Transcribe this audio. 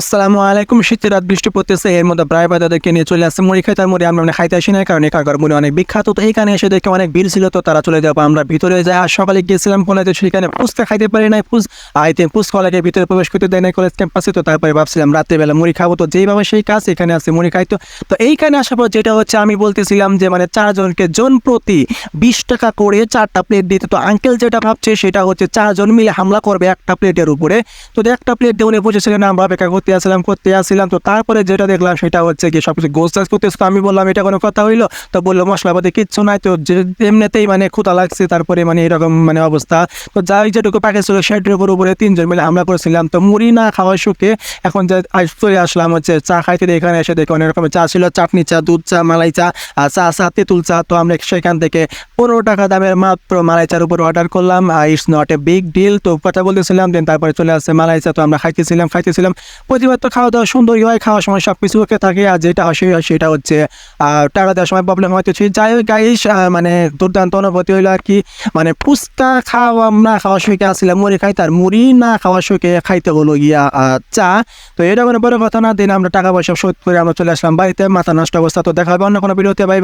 আসসালামু আলাইকুম। শীতের রাত, বৃষ্টি পড়তেছে। এর মধ্যে প্রায় তাদেরকে নিয়ে চলে আসছে। মুড়ি খাই তার মুড়ি আমরা মানে খাইতে আসি না কারণ এখানকার মুড়ি অনেক বিখ্যাত। তো এইখানে এসে দেখে অনেক ভিড় ছিল, তো তারা চলে যাব। আমরা ভিতরে যাই, আর সকালে গিয়েছিলাম কলেজে, সেখানে ফুচকা খাইতে পারি নাই। ফুচ আইতে ফুচ কলেজের ভিতরে প্রবেশ করতে দেয় না কলেজ ক্যাম্পাসে। তো তারপরে ভাবছিলাম রাত্রেবেলা মুড়ি খাব। তো যেইভাবে সেই কাজ, এখানে আছে মুড়ি খাইতো। তো এইখানে আসার পর যেটা হচ্ছে, আমি বলতেছিলাম যে মানে চারজনকে জন প্রতি বিশ টাকা করে চারটা প্লেট দিতে। তো আঙ্কেল যেটা ভাবছে, সেটা হচ্ছে চারজন মিলে হামলা করবে একটা প্লেটের উপরে। তো একটা প্লেট দিয়ে উনি বসেছিলেন, আমরা অপেক্ষা করতে আসছিলাম করতে আসছিলাম। তো তারপরে যেটা দেখলাম সেটা হচ্ছে কি সব কিছু গোস করতে তো আমি বললাম, এটা কোনো কথা হইল? তো বলল, মশলাপাতি কিচ্ছু নাই। তো এমনিতেই মানে ক্ষুতা লাগছে, তারপরে মানে এরকম মানে অবস্থা। তো যাই যেটুকু প্যাকেজ ছিল সেটার উপর উপরে তিনজন মিলে হামলা করেছিলাম। তো মুড়ি না খাওয়ার সুখে এখন যে চলে আসলাম হচ্ছে চা খাইতে এখানে এসে দেখে অনেক রকমের চা ছিল, চাটনি চা, দুধ চা, মালাই চা, আর চা চা, তেঁতুল চা। তো আমরা সেখান থেকে পনেরো টাকা দামের মাত্র মালাই চার উপর অর্ডার করলাম। It's not a big deal তো কথা বলতেছিলাম দেন তারপরে চলে আসছে মালাই চা। তো আমরা খাইতেছিলাম খাইতেছিলাম। প্রতিবার তো খাওয়া দাওয়া সুন্দরই হয় খাওয়ার সময় সব কিছু ওকে থাকে আর যেটা অসুবিধা হয় সেটা হচ্ছে আহ, টাকা দেওয়ার সময় প্রবলেম হয়তো সেই যাই হোক গাইস মানে দুর্দান্ত অনুভূতি হইল আর কি। মানে ফুচকা খাওয়া না খাওয়ার সুখে আসছিলাম মুড়ি খাইতে আর মুড়ি না খাওয়ার সুখে খাইতে হলো গিয়া চা। তো এটা কোনো বড় কথা না দিন আমরা টাকা পয়সা শোধ করে আমরা চলে আসলাম বাড়িতে মাথা নষ্ট অবস্থা। তো দেখা হবে অন্য কোনো বাই